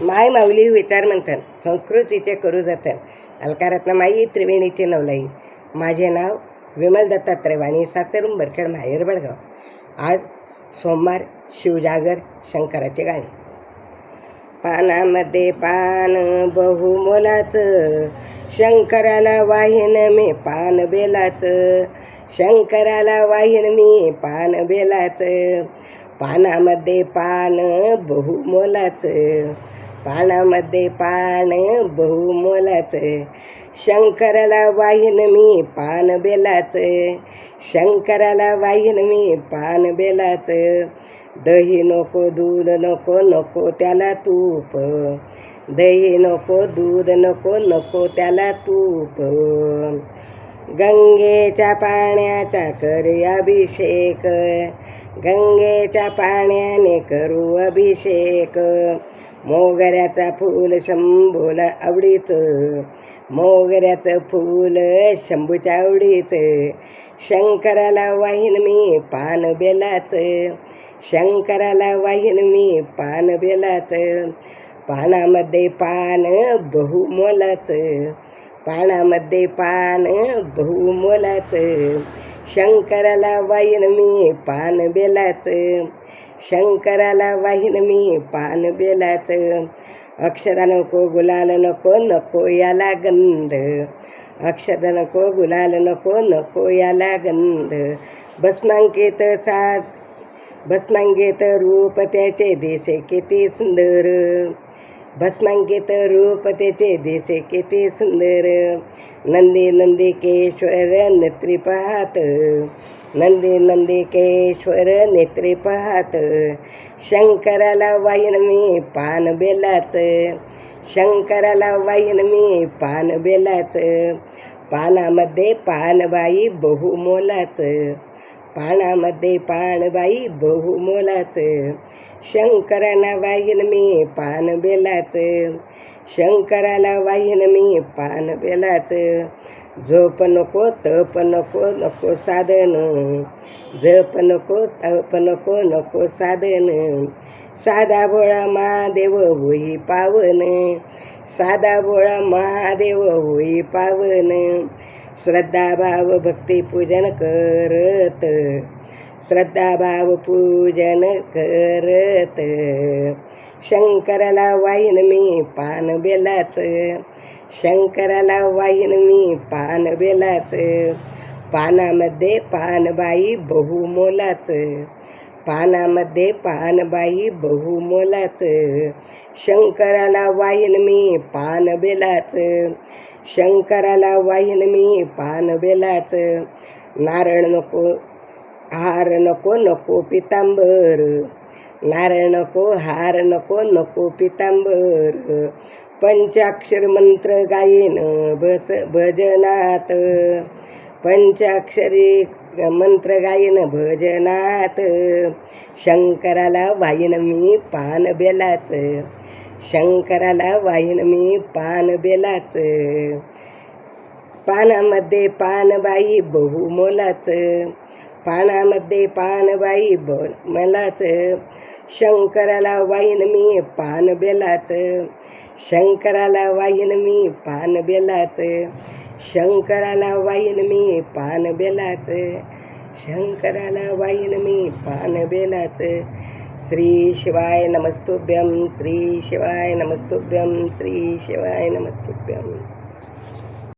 माय माऊली विचार म्हणतात संस्कृतीचे करू जातात. अलकारत्न माई त्रिवेणीचे नवलाई. माझे नाव विमल दत्तात्रय वाणी सातरून बरखेड माहेर बडगाव. आज सोमवार शिवजागर शंकराचे गाणे. पानामध्ये पान बहु मोलाचं शंकराला वाहिन मी पान बेलाचं शंकराला वाहिन मी पान बेलाचं पानामध्ये पान बहु मोलाचं पानामध्ये पान बहुमोलाचं. शंकराला वाहिन मी पान बेलाचं. शंकराला वाहीन मी पान बेलाचं. दही नको दूध नको नको त्याला तूप. दही नको दूध नको नको त्याला तूप. गंगेच्या पाण्याचा करी अभिषेक. गंगेच्या पाण्याने करू अभिषेक. मोगऱ्याचा फूल शंभूला आवडीचं मोगऱ्याचं फूल शंभूच्या आवडीत. शंकराला वाहीन मी पान बेलात. शंकराला वाहीन मी पान बेलात. पानामध्ये पान बहुमोलाचं पानामध्ये पान बहुमोलाचं शंकराला वाहिन मी पान बेलात. शंकराला वाहिन मी पान बेलात. अक्षरा नको गुलाल नको नको याला गंध. अक्षर नको गुलाल नको नको याला गंध. भस्मांकित सात भस्मांकित रूप त्याचे दिसे किती सुंदर. भस्मांकित रूप त्याचे दिसे किती सुंदर नंदी नंदिकेश्वर नेत्री पाहत नंदी नंदिकेश्वर नेत्री पाहत शंकराला वाईन मी पान बेलात शंकराला वाईन मी पान बेलात पानामध्ये पानबाई बहुमोलाचं पानामध्ये पानबाई मोलात शंकराला वाहीन मी पान बेलाचं शंकराला वाहीन मी पान बेलात. झोप नको तप नको नको साधन. जप नको तप नको नको साधन. साधा भोळा महादेव होई पावन. साधा भोळा महादेव होई पावन. श्रद्धाभाव भक्ती पूजन करत। श्रद्धाभाव पूजन करत। शंकराला वाईन मी पान बेलाचं। शंकराला वाईन मी पान बेलाचं। पानामध्ये पानबाई बहुमोलाचं। पानामध्ये पानबाई बहुमोलाचं शंकराला वाहीन मी पान बेलाचं शंकराला वाहीन मी पान बेलाचं नारळ नको हार नको नको पितांबर. नारळ नको हार नको नको पितांबर. पंचाक्षर मंत्र गायन बस भजनात. पंचाक्षरी मंत्र गायन भजनात शंकराला वाईन मी पान बेलाचं शंकराला वाईन मी पान बेलाचं पानामध्ये पानबाई बहु बहुमोलाचं पानामध्ये पानबाई ब मलाचं शंकराला वाईन मी पान बेलाचं शंकराला वाईन मी पान बेलाचं शंकराला वाईन मी पान बेलाच. शंकराला वाईन मी पान बेलाच. श्री शिवाय नमस्तुभ्यं श्री शिवाय नमस्तुभ्यं श्री शिवाय नमस्तुभ्यम